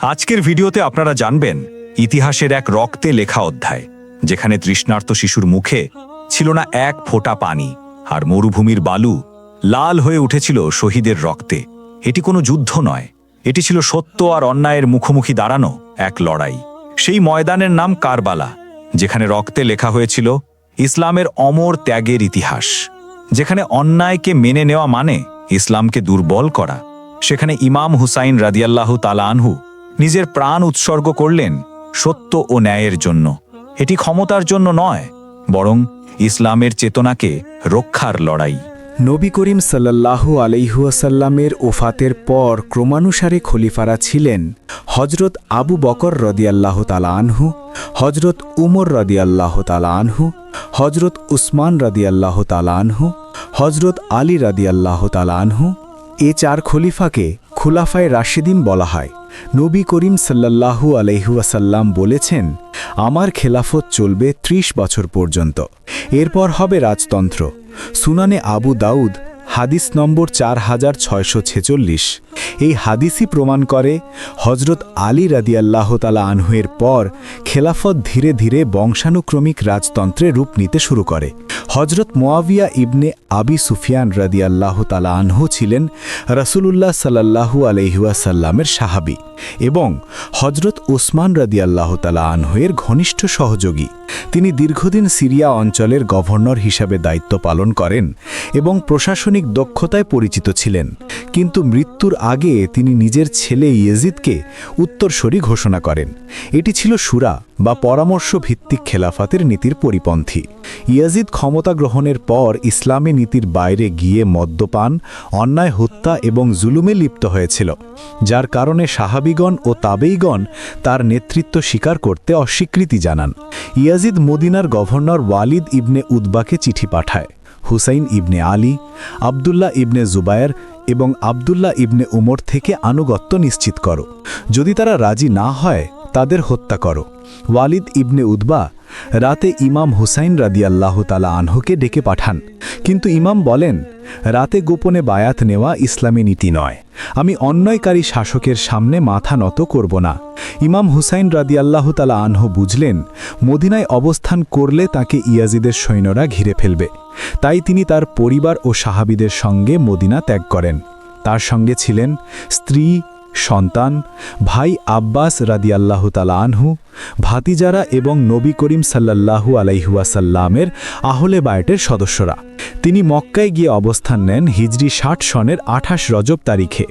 আজকের ভিডিওতে আপনারা জানবেন, ইতিহাসের এক রক্তে লেখা অধ্যায়, যেখানে তৃষ্ণার্ত শিশুর মুখে ছিল না এক ফোঁটা পানি, আর মরুভূমির বালু লাল হয়ে উঠেছিল শহীদের রক্তে। এটি কোনো যুদ্ধ নয়, এটি ছিল সত্য আর অন্যায়ের মুখোমুখি দাঁড়ানো এক লড়াই। সেই ময়দানের নাম কারবালা, যেখানে রক্তে লেখা হয়েছিল, ইসলামের অমর ত্যাগের ইতিহাস। যেখানে অন্যায়কে মেনে নেওয়া মানে ইসলামকে দুর্বল করা। সেখানে ইমাম হুসাইন রাদিয়াল্লাহু তালা আনহু নিজের প্রাণ উৎসর্গ করলেন সত্য ও ন্যায়ের জন্য। এটি ক্ষমতার জন্য নয়, বরং ইসলামের চেতনাকে রক্ষার লড়াই। নবী করিম সাল্লাল্লাহু আলাইহুয়াসাল্লামের ওফাতের পর ক্রমানুসারে খলিফারা ছিলেন হজরত আবু বকর রদিয়াল্লাহ তালা আনহু হজরত উমর রদিয়াল্লাহ তালা আনহু হজরত উসমান রদিয়াল্লাহ তালা আনহু হজরত আলী রদিয়াল্লাহ তালা আনহু। এ চার খলিফাকে খুলাফায় রাশিদিন বলা হয়। নবী করিম সাল্লাল্লাহু আলহুয়াসাল্লাম বলেছেন, আমার খেলাফত চলবে ত্রিশ বছর পর্যন্ত। এরপর হবে রাজতন্ত্র। সুনানে আবু দাউদ, হাদিস নম্বর চার হাজার ছয়শো ছেচল্লিশ। এই হাদিসই প্রমাণ করে হজরত আলী রাদিয়াল্লাহ তালা আনহুয়ের পর খেলাফত ধীরে ধীরে বংশানুক্রমিক রাজতন্ত্রে রূপ নিতে শুরু করে। হজরত মোয়াবিয়া ইবনে আবি সুফিয়ান রাদিয়াল্লাহ তালা আনহু ছিলেন রসুলুল্লাহ সাল্লাহু আলহিউসাল্লামের সাহাবি এবং হজরত ওসমান রাদিয়াল্লাহ তালা আনহুয়ের ঘনিষ্ঠ সহযোগী। তিনি দীর্ঘদিন সিরিয়া অঞ্চলের গভর্নর হিসাবে দায়িত্ব পালন করেন এবং প্রশাসনিক দক্ষতায় পরিচিত ছিলেন। কিন্তু মৃত্যুর আগে তিনি নিজের ছেলে ইয়েজিদকে উত্তরসরি ঘোষণা করেন। এটি ছিল সুরা বা পরামর্শ ভিত্তিক খেলাফাতের নীতির পরিপন্থী। ইয়াজিদ ক্ষমতা গ্রহণের পর ইসলামী নীতির বাইরে গিয়ে মদ্যপান, অন্যায় হত্যা এবং জুলুমে লিপ্ত হয়েছিল, যার কারণে সাহাবিগণ ও তাবেইগণ তার নেতৃত্ব স্বীকার করতে অস্বীকৃতি জানান। ইয়াজিদ মদিনার গভর্নর ওয়ালিদ ইবনে উদ্বাকে চিঠি পাঠায়। হুসাইন ইবনে আলী, আবদুল্লাহ ইবনে জুবায়ের এবং আবদুল্লাহ ইবনে উমর থেকে আনুগত্য নিশ্চিত করো। যদি তারা রাজি না হয় তাদের হত্যা করো। ওয়ালিদ ইবনে উদ্বা রাতে ইমাম হুসাইন রাদিয়াল্লাহ তালা আনহুকে ডেকে পাঠান। কিন্তু ইমাম বলেন, রাতে গোপনে বায়াত নেওয়া ইসলামী নীতি নয়। আমি অন্যায়কারী শাসকের সামনে মাথা নত করব না। ইমাম হুসাইন রাদিয়াল্লাহ তালা আনহু বুঝলেন, মদিনায় অবস্থান করলে তাকে ইয়াজিদের সৈন্যরা ঘিরে ফেলবে। তাই তিনি তার পরিবার ও সাহাবিদের সঙ্গে মদিনা ত্যাগ করেন। তার সঙ্গে ছিলেন স্ত্রী সন্তান, ভাই আব্বাস রাদিয়াল্লাহ তালা আনহু, ভাতিজারা এবং নবী করিম সাল্লাহু আলাইহুয়াসাল্লামের আহলে বায়েটের সদস্যরা। তিনি মক্কায় গিয়ে অবস্থান নেন হিজরি ষাট সনের আঠাশ রজব তারিখে।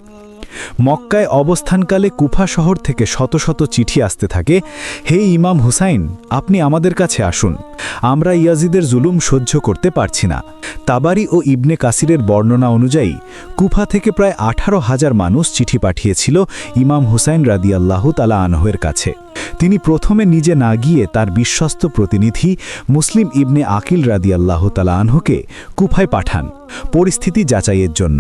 মক্কায় অবস্থানকালে কুফা শহর থেকে শত শত চিঠি আসতে থাকে, হে ইমাম হুসাইন, আপনি আমাদের কাছে আসুন। আমরা ইয়াজিদের জুলুম সহ্য করতে পারছি না। তাবারি ও ইবনে কাসিরের বর্ণনা অনুযায়ী, কুফা থেকে প্রায় আঠারো হাজার মানুষ চিঠি পাঠিয়েছিল ইমাম হুসাইন রাদিয়াল্লাহ তালা আনহের কাছে। তিনি প্রথমে নিজে না গিয়ে তার বিশ্বস্ত প্রতিনিধি মুসলিম ইবনে আকিল রাদি আল্লাহ আনহুকে কুফায় পাঠান পরিস্থিতি যাচাইয়ের জন্য।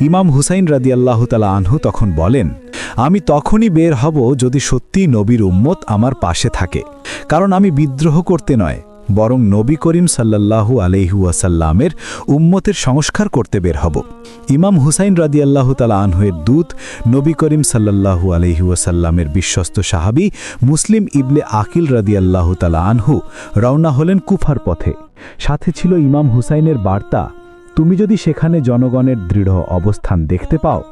ইমাম হুসাইন রাদিয়াল্লাহ তালা আনহু তখন বলেন, আমি তখনই বের হব যদি সত্যি নবীর উম্মত আমার পাশে থাকে, কারণ আমি বিদ্রোহ করতে নয়। বরং নবী করিম সাল্লাল্লাহু আলহিউসাল্লামের উম্মতের সংস্কার করতে বের হব। ইমাম হুসাইন রাদিয়াল্লাহু তালা আনহুয়ের দূত নবী করিম সাল্লাল্লাহু আলহিউসাল্লামের বিশ্বস্ত সাহাবি মুসলিম ইবলে আকিল রাদিয়াল্লাহু তালা আনহু রওনা হলেন কুফার পথে। সাথে ছিল ইমাম হুসাইনের বার্তা, তুমি যদি সেখানে জনগণের দৃঢ় অবস্থান দেখতে পাও,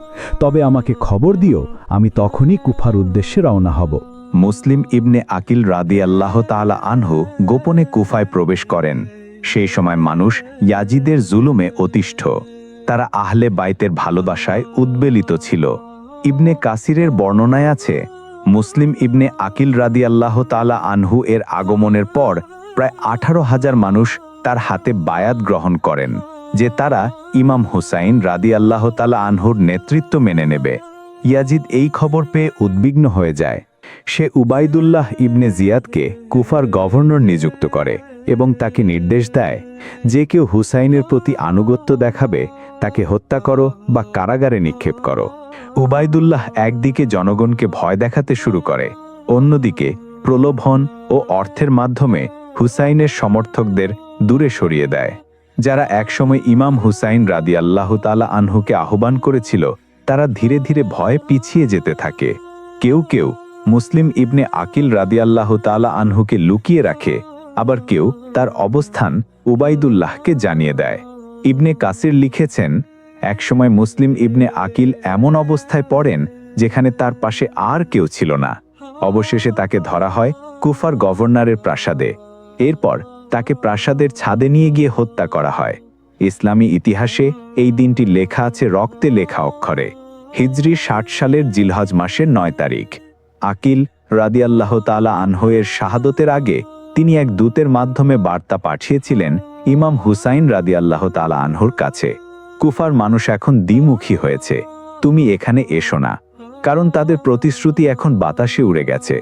তবে আমাকে খবর দিও, আমি তখনই কুফার উদ্দেশ্যে রওনা হব। মুসলিম ইবনে আকিল রাদি আল্লাহ তালা আনহু গোপনে কুফায় প্রবেশ করেন। সেই সময় মানুষ ইয়াজিদের জুলুমে অতিষ্ঠ। তারা আহলে বাইতের ভালোবাসায় উদ্বেলিত ছিল। ইবনে কাসিরের বর্ণনায় আছে, মুসলিম ইবনে আকিল রাদি আল্লাহ তালা আনহু এর আগমনের পর প্রায় আঠারো হাজার মানুষ তার হাতে বায়াত গ্রহণ করেন, যে তারা ইমাম হুসাইন রাদি আল্লাহ তালা আনহুর নেতৃত্ব মেনে নেবে। ইয়াজিদ এই খবর পেয়ে উদ্বিগ্ন হয়ে যায়। সে উবাইদুল্লাহ ইবনে জিয়াদকে কুফার গভর্নর নিযুক্ত করে এবং তাকে নির্দেশ দেয়, যে কেউ হুসাইনের প্রতি আনুগত্য দেখাবে, তাকে হত্যা করো বা কারাগারে নিক্ষেপ করো। উবাইদুল্লাহ একদিকে জনগণকে ভয় দেখাতে শুরু করে, অন্যদিকে প্রলোভন ও অর্থের মাধ্যমে হুসাইনের সমর্থকদের দূরে সরিয়ে দেয়। যারা একসময় ইমাম হুসাইন রাদি আল্লাহ তালা আনহুকে আহ্বান করেছিল, তারা ধীরে ধীরে ভয়ে পিছিয়ে যেতে থাকে। কেউ কেউ মুসলিম ইবনে আকিল রাদিয়াল্লাহ তালা আনহুকে লুকিয়ে রাখে, আবার কেউ তার অবস্থান উবাইদুল্লাহকে জানিয়ে দেয়। ইবনে কাসির লিখেছেন, একসময় মুসলিম ইবনে আকিল এমন অবস্থায় পড়েন যেখানে তার পাশে আর কেউ ছিল না। অবশেষে তাকে ধরা হয় কুফার গভর্নরের প্রাসাদে। এরপর তাকে প্রাসাদের ছাদে নিয়ে গিয়ে হত্যা করা হয়। ইসলামী ইতিহাসে এই দিনটি লেখা আছে রক্তে লেখা অক্ষরে। হিজরি ষাট সালের জিলহজ মাসের নয় তারিখ। আকিল রাদিয়াল্লাহ তালা আনহোয়ের শাহাদতের আগে তিনি এক দূতের মাধ্যমে বার্তা পাঠিয়েছিলেন ইমাম হুসাইন রাদিয়াল্লাহ তালা আনহুর কাছে। কুফার মানুষ এখন দ্বিমুখী হয়েছে। তুমি এখানে এসো না, কারণ তাদের প্রতিশ্রুতি এখন বাতাসে উড়ে গেছে।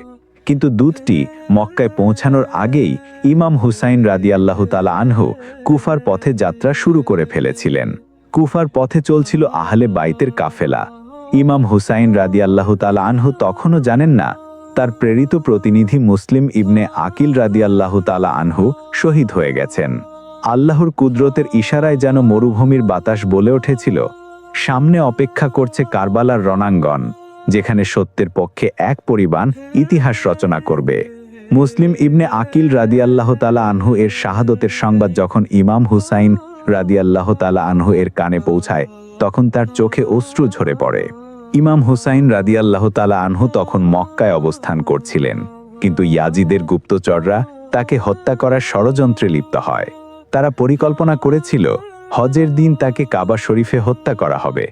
কিন্তু দূতটি মক্কায় পৌঁছানোর আগেই ইমাম হুসাইন রাদিয়াল্লাহ তালা আনহু কুফার পথে যাত্রা শুরু করে ফেলেছিলেন। কুফার পথে চলছিল আহলে বাইতের কাফেলা। ইমাম হুসাইন রাদিয়াল্লাহ তালা আনহু তখনও জানেন না, তার প্রেরিত প্রতিনিধি মুসলিম ইবনে আকিল রাদিয়াল্লাহ তালা আনহু শহীদ হয়ে গেছেন। আল্লাহর কুদরতের ইশারায় যেন মরুভূমির বাতাস বলে উঠেছিল, সামনে অপেক্ষা করছে কারবালার রণাঙ্গন, যেখানে সত্যের পক্ষে এক পরিবাণ ইতিহাস রচনা করবে। মুসলিম ইবনে আকিল রাদিয়াল্লাহ তালা আনহু এর শাহাদতের সংবাদ যখন ইমাম হুসাইন রাদিয়াল্লাহ তালা আনহু এর কানে পৌঁছায়, তখন তার চোখে অশ্রু ঝরে পড়ে। ইমাম হুসাইন রাদিয়াল্লাহ তালা আনহু তখন মক্কায় অবস্থান করছিলেন। কিন্তু ইয়াজিদের গুপ্তচররা তাকে হত্যা করার ষড়যন্ত্রে লিপ্ত হয়। তারা পরিকল্পনা করেছিল, হজের দিন তাকে কাবা শরীফে হত্যা করা হবে,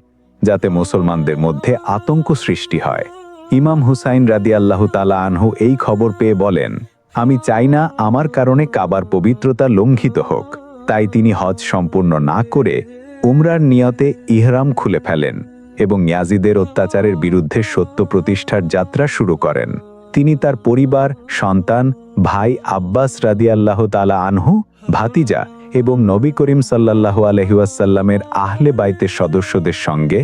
যাতে মুসলমানদের মধ্যে আতঙ্ক সৃষ্টি হয়। ইমাম হুসাইন রাদিয়াল্লাহ তালা আনহু এই খবর পেয়ে বলেন, আমি চাই না আমার কারণে কাবার পবিত্রতা লঙ্ঘিত হোক। তাই তিনি হজ সম্পূর্ণ না করে উমরার নিয়তে ইহরাম খুলে ফেলেন। এবং ইয়াজিদের অত্যাচারের বিরুদ্ধে সত্য প্রতিষ্ঠার যাত্রা শুরু করেন। তিনি তার পরিবার, সন্তান, ভাই আব্বাস রাদিয়াল্লাহ তালা আনহু, ভাতিজা এবং নবী করিম সাল্লাল্লাহু আলহিউসাল্লামের আহলে বাইতের সদস্যদের সঙ্গে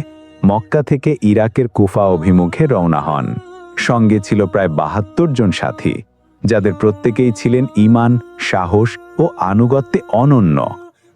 মক্কা থেকে ইরাকের কুফা অভিমুখে রওনা হন। সঙ্গে ছিল প্রায় বাহাত্তর জন সাথী, যাদের প্রত্যেকেই ছিলেন ইমান সাহস ও আনুগত্যে অনন্য।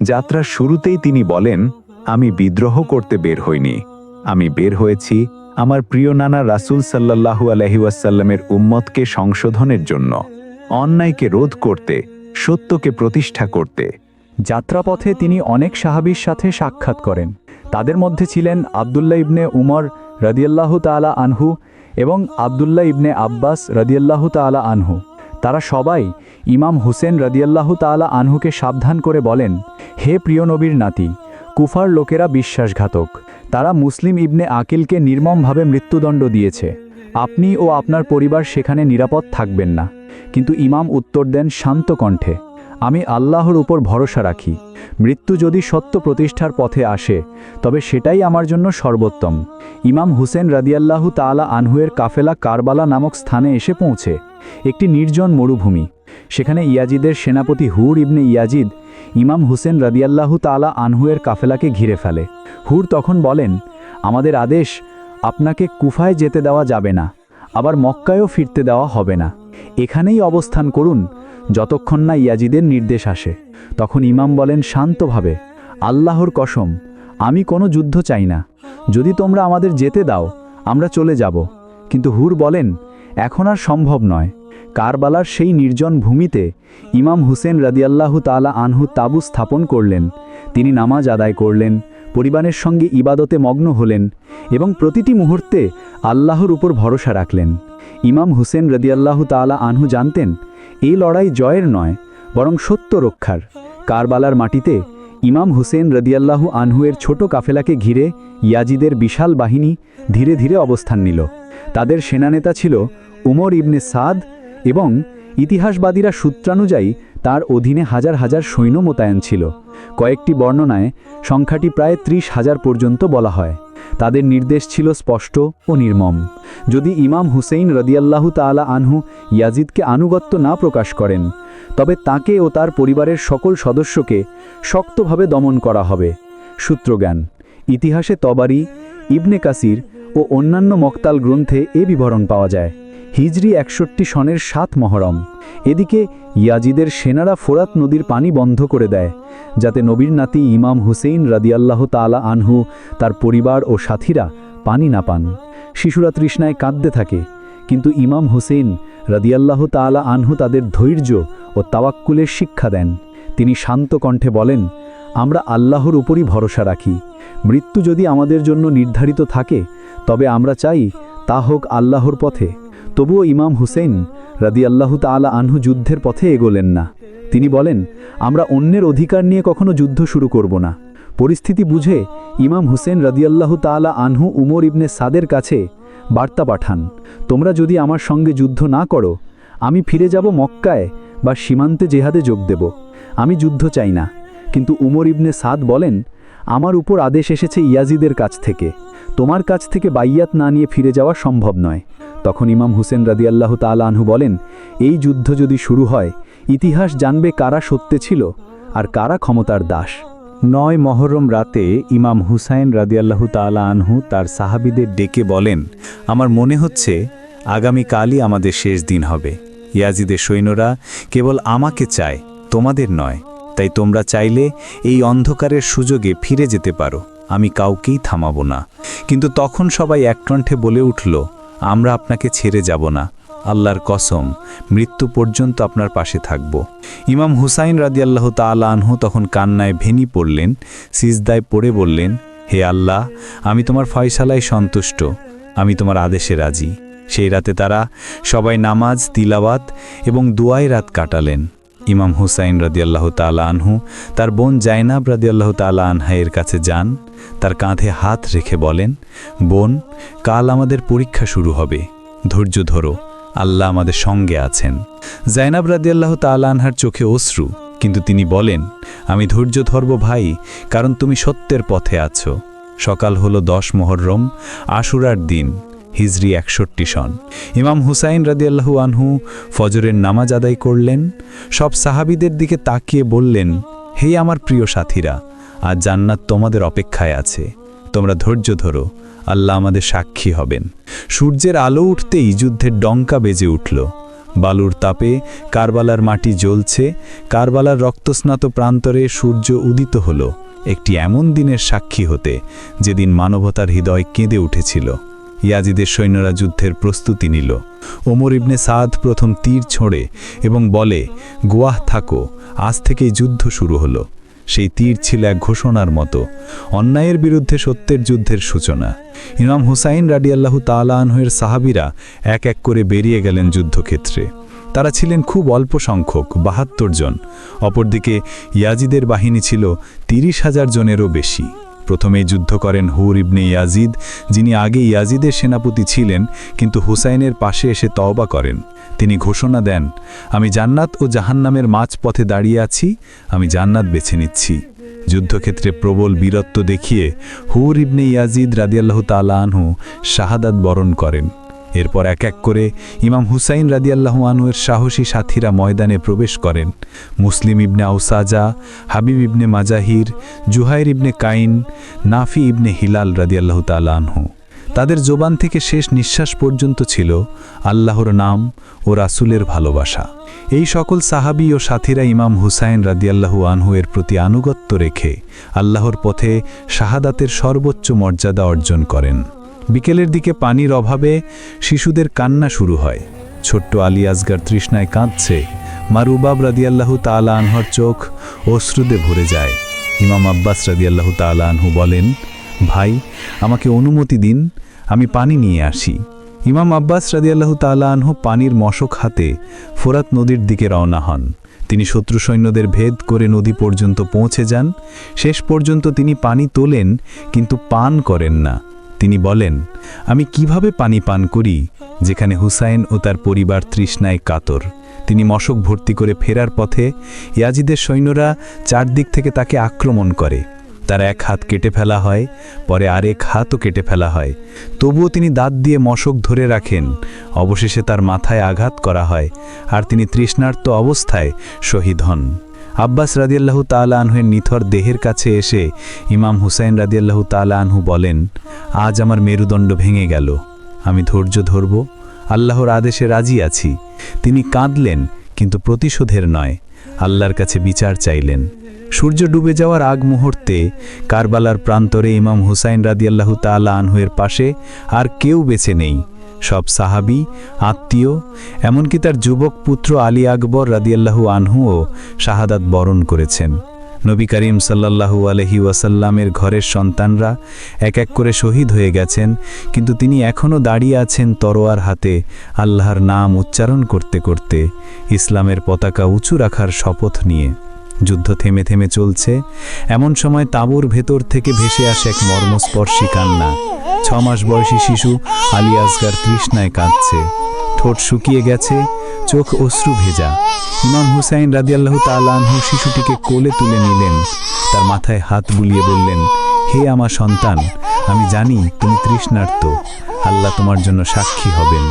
যাত্রার শুরুতেই তিনি বলেন, আমি বিদ্রোহ করতে বের হইনি। আমি বের হয়েছি আমার প্রিয় নানা রাসূল সাল্লাল্লাহু আলহিউসাল্লামের উম্মতকে সংশোধনের জন্য, অন্যায়কে রোধ করতে, সত্যকে প্রতিষ্ঠা করতে। যাত্রাপথে তিনি অনেক সাহাবির সাথে সাক্ষাৎ করেন। তাদের মধ্যে ছিলেন আবদুল্লাহ ইবনে উমর রদিয়াল্লাহু তাআলা আনহু এবং আবদুল্লাহ ইবনে আব্বাস রদিয়াল্লাহু তাআলা আনহু। তারা সবাই ইমাম হুসেন রদিয়াল্লাহু তাআলা আনহুকে সাবধান করে বলেন, হে প্রিয় নবীর নাতি, কুফার লোকেরা বিশ্বাসঘাতক। তারা মুসলিম ইবনে আকিলকে নির্মমভাবে মৃত্যুদণ্ড দিয়েছে। আপনি ও আপনার পরিবার সেখানে নিরাপদ থাকবেন না। কিন্তু ইমাম উত্তর দেন, শান্ত কণ্ঠে, আমি আল্লাহর উপর ভরসা রাখি। মৃত্যু যদি সত্য প্রতিষ্ঠার পথে আসে, তবে সেটাই আমার জন্য সর্বোত্তম। ইমাম হুসেন রাদিয়াল্লাহু তাআলা আনহুয়ের কাফেলা কারবালা নামক স্থানে এসে পৌঁছে। একটি নির্জন মরুভূমি, সেখানে ইয়াজিদের সেনাপতি হুর ইবনে ইয়াজিদ ইমাম হুসেন রাদিয়াল্লাহু তাআলা আনহুয়ের কাফেলাকে ঘিরে ফেলে। হুর তখন বলেন, আমাদের আদেশ, আপনাকে কুফায় যেতে দেওয়া যাবে না, আবার মক্কায়ও ফিরতে দেওয়া হবে না। এখানেই অবস্থান করুন, যতক্ষণ না ইয়াজিদের নির্দেশ আসে। তখন ইমাম বলেন, শান্তভাবে, আল্লাহর কসম, আমি কোনো যুদ্ধ চাই না। যদি তোমরা আমাদের যেতে দাও, আমরা চলে যাব। কিন্তু হুর বলেন, এখন আর সম্ভব নয়। কারবালার সেই নির্জন ভূমিতে ইমাম হুসেন রাদিয়াল্লাহু তাআলা আনহু তাবু স্থাপন করলেন। তিনি নামাজ আদায় করলেন, পরিবারের সঙ্গে ইবাদতে মগ্ন হলেন এবং প্রতিটি মুহূর্তে আল্লাহর উপর ভরসা রাখলেন। ইমাম হুসেন রদিয়াল্লাহু তাআলা আনহু জানতেন, এই লড়াই জয়ের নয়, বরং সত্য রক্ষার। কারবালার মাটিতে ইমাম হুসেন রদিয়াল্লাহু আনহুয়ের ছোট কাফেলাকে ঘিরে ইয়াজিদের বিশাল বাহিনী ধীরে ধীরে অবস্থান নিল। তাদের সেনানেতা ছিল উমর ইবনে সাদ এবং ইতিহাসবাদীরা সূত্রানুযায়ী তার অধীনে হাজার হাজার সৈন্য মোতায়েন ছিল। কয়েকটি বর্ণনায় সংখ্যাটি প্রায় ত্রিশ হাজার পর্যন্ত বলা হয়। তাদের নির্দেশ ছিল স্পষ্ট ও নির্মম। যদি ইমাম হুসেইন রদিয়াল্লাহু তাআলা আনহু ইয়াজিদকে আনুগত্য না প্রকাশ করেন, তবে তাকে ও তার পরিবারের সকল সদস্যকে শক্তভাবে দমন করা হবে। সূত্রজ্ঞান, ইতিহাসে তবারি, ইবনে কাসির ও অন্যান্য মক্তাল গ্রন্থে এ বিবরণ পাওয়া যায়। হিজরি একষট্টি সনের সাত মহরম। এদিকে ইয়াজিদের সেনারা ফোরাত নদীর পানি বন্ধ করে দেয়, যাতে নবীর নাতি ইমাম হুসেইন রাদিয়াল্লাহ তাআলা আনহু, তার পরিবার ও সাথীরা পানি না পান। শিশুরা তৃষ্ণায় কাঁদতে থাকে, কিন্তু ইমাম হুসেন রাদিয়াল্লাহু তাআলা আনহু তাদের ধৈর্য ও তাওয়াক্কুলের শিক্ষা দেন। তিনি শান্ত কণ্ঠে বলেন, আমরা আল্লাহর উপরই ভরসা রাখি। মৃত্যু যদি আমাদের জন্য নির্ধারিত থাকে, তবে আমরা চাই তা হোক আল্লাহর পথে। তবুও ইমাম হুসেন রাদিয়াল্লাহু তাআলা আনহু যুদ্ধের পথে এগোলেন না। তিনি বলেন, আমরা অন্যের অধিকার নিয়ে কখনো যুদ্ধ শুরু করব না। পরিস্থিতি বুঝে ইমাম হুসেন রাদিয়াল্লাহু তাআলা আনহু উমর ইবনে সাদের কাছে বার্তা পাঠান, তোমরা যদি আমার সঙ্গে যুদ্ধ না করো, আমি ফিরে যাব মক্কায় বা সীমান্তে জেহাদে যোগ দেব। আমি যুদ্ধ চাই না। কিন্তু উমর ইবনে সাদ বলেন, আমার উপর আদেশ এসেছে ইয়াজিদের কাছ থেকে। তোমার কাছ থেকে বাইয়াত না নিয়ে ফিরে যাওয়া সম্ভব নয়। তখন ইমাম হুসেন রাদিয়াল্লাহু তাআলা আনহু বলেন, এই যুদ্ধ যদি শুরু হয়, ইতিহাস জানবে কারা সত্যে ছিল আর কারা ক্ষমতার দাস। নয় মহরম রাতে ইমাম হুসাইন রাদিয়াল্লাহু তাআলা আনহু তার সাহাবিদের ডেকে বলেন, আমার মনে হচ্ছে আগামীকালই আমাদের শেষ দিন হবে। ইয়াজিদের সৈন্যরা কেবল আমাকে চায়, তোমাদের নয়। তাই তোমরা চাইলে এই অন্ধকারের সুযোগে ফিরে যেতে পারো। আমি কাউকেই থামাবো না। কিন্তু তখন সবাই এককণ্ঠে বলে উঠল আমরা আপনাকে ছেড়ে যাব না। আল্লাহর কসম, মৃত্যু পর্যন্ত আপনার পাশে থাকব। ইমাম হুসাইন রাদিয়াল্লাহ তাআলা আনহু তখন কান্নায় ভেনি পড়লেন, সিজদায় পড়ে বললেন, হে আল্লাহ, আমি তোমার ফয়সালায় সন্তুষ্ট, আমি তোমার আদেশে রাজি। সেই রাতে তারা সবাই নামাজ, তিলাওয়াত এবং দুয়ায় রাত কাটালেন। ইমাম হুসাইন রাদিয়াল্লাহ তাআলা আনহু, তার বোন জাইনাব রাদিয়াল্লাহ তাআলা আনহাইয়ের কাছে যান। তার কাঁধে হাত রেখে বলেন, বোন, কাল আমাদের পরীক্ষা শুরু হবে। ধৈর্য ধরো, আল্লাহ আমাদের সঙ্গে আছেন। জাইনাব রাদিয়াল্লাহ তাআলা আনহার চোখে অশ্রু, কিন্তু তিনি বলেন, আমি ধৈর্য ধরব ভাই, কারণ তুমি সত্যের পথে আছো। সকাল হলো দশ মোহরম, আশুরার দিন। হিজরি একষট্টি সন। ইমাম হুসাইন রাদিয়াল্লাহু আনহু ফজরের নামাজ আদায় করলেন, সব সাহাবিদের দিকে তাকিয়ে বললেন, হে আমার প্রিয় সাথীরা, আজ জান্নাত তোমাদের অপেক্ষায় আছে। তোমরা ধৈর্য ধরো, আল্লাহ আমাদের সাক্ষী হবেন। সূর্যের আলো উঠতেই যুদ্ধের ডঙ্কা বেজে উঠল। বালুর তাপে কারবালার মাটি জ্বলছে, কারবালার রক্তস্নাত প্রান্তরে সূর্য উদিত হল। একটি এমন দিনের সাক্ষী হতে, যেদিন মানবতার হৃদয় কেঁদে উঠেছিল। ইয়াজিদের সৈন্যরা যুদ্ধের প্রস্তুতি নিল। ওমর ইবনে সাদ প্রথম তীর ছোঁড়ে এবং বলে, গোয়াহ থাকো, আজ থেকেই যুদ্ধ শুরু হলো। সেই তীর ছিল এক ঘোষণার মতো। অন্যায়ের বিরুদ্ধে সত্যের যুদ্ধের সূচনা। ইমাম হুসাইন রাডিয়াল্লাহু তালানহের সাহাবিরা এক এক করে বেরিয়ে গেলেন যুদ্ধক্ষেত্রে। তারা ছিলেন খুব অল্প সংখ্যক, বাহাত্তর জন। অপরদিকে ইয়াজিদের বাহিনী ছিল তিরিশ হাজার জনেরও বেশি। প্রথমেই যুদ্ধ করেন হুর ইবনে ইয়াজিদ, যিনি আগে ইয়াজিদের সেনাপতি ছিলেন, কিন্তু হুসাইনের পাশে এসে তওবা করেন। তিনি ঘোষণা দেন, আমি জান্নাত ও জাহান্নামের মাঝপথে দাঁড়িয়ে আছি, আমি জান্নাত বেছে নিচ্ছি। যুদ্ধক্ষেত্রে প্রবল বীরত্ব দেখিয়ে হুর ইবনে ইয়াজিদ রাদিয়াল্লাহ তাআলা আনহু শাহাদাত বরণ করেন। এরপর এক এক করে ইমাম হুসাইন রাদিয়াল্লাহু আনহুয়ের সাহসী সাথীরা ময়দানে প্রবেশ করেন। মুসলিম ইবনে আউসাজা, হাবিব ইবনে মাজাহির, জুহাইর ইবনে কাইন, নাফি ইবনে হিলাল রাদিয়াল্লাহু আনহু। তাদের জোবান থেকে শেষ নিঃশ্বাস পর্যন্ত ছিল আল্লাহর নাম ও রাসুলের ভালোবাসা। এই সকল সাহাবি ও সাথীরা ইমাম হুসাইন রাদিয়াল্লাহু আনহুয়ের প্রতি আনুগত্য রেখে আল্লাহর পথে শাহাদাতের সর্বোচ্চ মর্যাদা অর্জন করেন। বিকেলের দিকে পানির অভাবে শিশুদের কান্না শুরু হয়। ছোট্ট আলী আসগার তৃষ্ণায় কাঁদছে। মারুবাব রাদিয়াল্লাহু তাআলা আনহর চোখ অশ্রুদে ভরে যায়। ইমাম আব্বাস রাদিয়াল্লাহু তাআলা আনহু বলেন, ভাই, আমাকে অনুমতি দিন, আমি পানি নিয়ে আসি। ইমাম আব্বাস রাদিয়াল্লাহু তাআলা আনহু পানির মশক হাতে ফোরাত নদীর দিকে রওনা হন। তিনি শত্রু সৈন্যদের ভেদ করে নদী পর্যন্ত পৌঁছে যান। শেষ পর্যন্ত তিনি পানি তোলেন, কিন্তু পান করেন না। তিনি বলেন, আমি কীভাবে পানি পান করি যেখানে হুসাইন ও তার পরিবার তৃষ্ণায় কাতর? তিনি মশক ভর্তি করে ফেরার পথে ইয়াজিদের সৈন্যরা চারদিক থেকে তাকে আক্রমণ করে। তার এক হাত কেটে ফেলা হয়, পরে আরেক হাতও কেটে ফেলা হয়। তবুও তিনি দাঁত দিয়ে মশক ধরে রাখেন। অবশেষে তার মাথায় আঘাত করা হয়, আর তিনি তৃষ্ণার্ত অবস্থায় শহীদ হন। আব্বাস রাদিয়াল্লাহু তাআলা আনহুয়ের নিথর দেহের কাছে এসে ইমাম হুসাইন রাদিয়াল্লাহু তাআলা আনহু বলেন, আজ আমার মেরুদণ্ড ভেঙে গেল। আমি ধৈর্য ধরব, আল্লাহর আদেশে রাজি আছি। তিনি কাঁদলেন, কিন্তু প্রতিশোধের নয়। আল্লাহর কাছে বিচার চাইলেন। সূর্য ডুবে যাওয়ার আগ মুহূর্তে কারবালার প্রান্তরে ইমাম হুসাইন রাদিয়াল্লাহু তাআলা আনহুয়ের পাশে আর কেউ বেছে নেই। সব সাহাবি, আত্মীয়, এমনকি তার যুবক পুত্র আলী আকবর রাদিয়াল্লাহু আনহুও শাহাদাত বরণ করেছেন। নবী করিম সাল্লাল্লাহু আলহি ওয়াসাল্লামের ঘরের সন্তানরা এক এক করে শহীদ হয়ে গেছেন, কিন্তু তিনি এখনও দাঁড়িয়ে আছেন তরোয়ার হাতে আল্লাহর নাম উচ্চারণ করতে করতে, ইসলামের পতাকা উঁচু রাখার শপথ নিয়ে। যুদ্ধ থেমে থেমে চলছে, এমন সময় তাঁবুর ভেতর থেকে ভেসে আসে এক মর্মস্পর্শী কান্না। ছ মাস বয়সী শিশু আলী আসগার তৃষ্ণায় কাঁদছে। ঠোঁট শুকিয়ে গেছে, চোখ অশ্রু ভেজা। ইমাম হুসাইন রাদিয়াল্লাহ তালানহু শিশুটিকে কোলে তুলে নিলেন। তার মাথায় হাত বুলিয়ে বললেন, হে আমার সন্তান, আমি জানি তুমি তৃষ্ণার্ত। আল্লাহ তোমার জন্য সাক্ষী হবেন।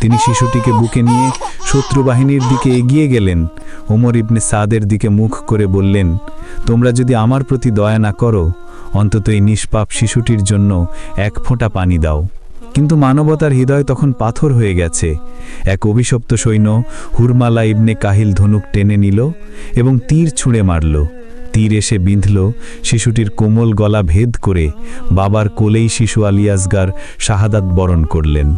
তিনি শিশুটিকে বুকে নিয়ে শত্রু বাহিনীর দিকে এগিয়ে গেলেন। ওমর ইবনে সাদের দিকে মুখ করে বললেন, তোমরা যদি আমার প্রতি দয়া না করো অন্তত এই নিষ্পাপ শিশুটির জন্য এক ফোঁটা পানি দাও। কিন্তু মানবতার হৃদয় তখন পাথর হয়ে গেছে। এক অভিশপ্ত সৈন্য হুরমালা ইবনে কাহিল ধনুক টেনে নিল এবং তীর ছুঁড়ে মারল। তীর এসে বিঁধল শিশুটির কোমল গলা ভেদ করে বাবার কোলেই শিশু আলিয়াসগার শাহাদাত বরণ করলেন।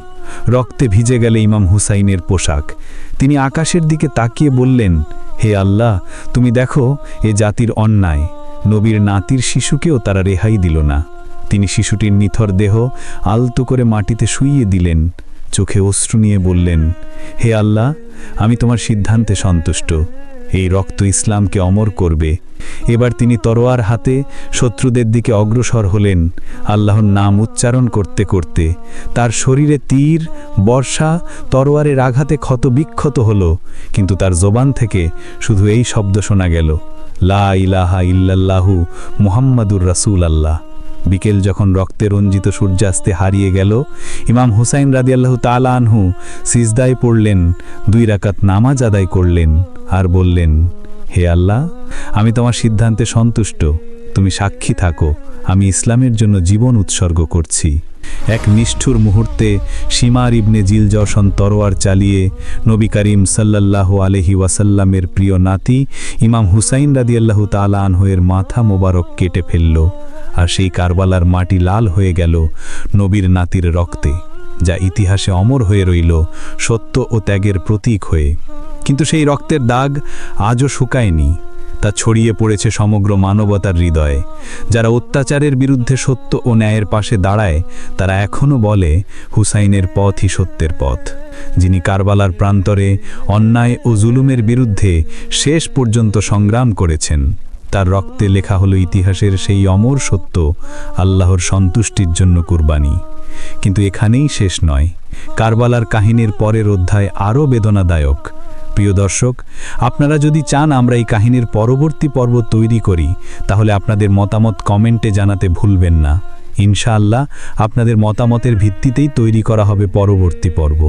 রক্তে ভিজে গেলে ইমাম হুসাইনের পোশাক। তিনি আকাশের দিকে তাকিয়ে বললেন, হে আল্লাহ, তুমি দেখো, এ জাতির অন্যায়। নবীর নাতির শিশুকেও তারা রেহাই দিল না। তিনি শিশুটির নিথর দেহ আলতো করে মাটিতে শুইয়ে দিলেন, চোখে অশ্রু নিয়ে বললেন, হে আল্লাহ, আমি তোমার সিদ্ধান্তে সন্তুষ্ট। এই রক্ত ইসলামকে অমর করবে। এবার তিনি তরোয়ার হাতে শত্রুদের দিকে অগ্রসর হলেন, আল্লাহর নাম উচ্চারণ করতে করতে। তার শরীরে তীর, বর্ষা, তরোয়ারের আঘাতে ক্ষত বিক্ষত হল, কিন্তু তার জোবান থেকে শুধু এই শব্দ শোনা গেল। লা ইলাহা ইল্লাল্লাহু মুহাম্মাদুর রাসূল আল্লাহ বিকেল যখন রক্তে রঞ্জিত সূর্যাস্তে হারিয়ে গেল, ইমাম হুসাইন রাদিয়াল্লাহু তাআলা আনহু সিজদায় পড়লেন, দুই রাকাত নামাজ আদায় করলেন আর বললেন, হে আল্লাহ, আমি তোমার সিদ্ধান্তে সন্তুষ্ট। তুমি সাক্ষী থাকো, আমি ইসলামের জন্য জীবন উৎসর্গ করছি। এক নিষ্ঠুর মুহূর্তে সীমার ইবনে জিলজশন তরোয়ার চালিয়ে নবী করিম সাল্লাল্লাহ আলহি ওয়াসাল্লামের প্রিয় নাতি ইমাম হুসাইন রাদিয়াল্লাহু তাআলা আনহুয়ের মাথা মোবারক কেটে ফেলল আর সেই কারবালার মাটি লাল হয়ে গেল নবীর নাতির রক্তে, যা ইতিহাসে অমর হয়ে রইল সত্য ও ত্যাগের প্রতীক হয়ে। কিন্তু সেই রক্তের দাগ আজও শুকায়নি। তা ছড়িয়ে পড়েছে সমগ্র মানবতার হৃদয়ে। যারা অত্যাচারের বিরুদ্ধে সত্য ও ন্যায়ের পাশে দাঁড়ায়, তারা এখনও বলে, হুসাইনের পথই সত্যের পথ। যিনি কারবালার প্রান্তরে অন্যায় ও জুলুমের বিরুদ্ধে শেষ পর্যন্ত সংগ্রাম করেছেন, তার রক্তে লেখা হলো ইতিহাসের সেই অমর সত্য, আল্লাহর সন্তুষ্টির জন্য কুরবানি। কিন্তু এখানেই শেষ নয়। কারবালার কাহিনীর পরের অধ্যায় আরও বেদনাদায়ক। প্রিয় দর্শক, আপনারা যদি চান আমরা এই কাহিনীর পরবর্তী পর্ব তৈরি করি, তাহলে আপনাদের মতামত কমেন্টে জানাতে ভুলবেন না। ইনশাআল্লাহ, আপনাদের মতামতের ভিত্তিতেই তৈরি করা হবে পরবর্তী পর্ব।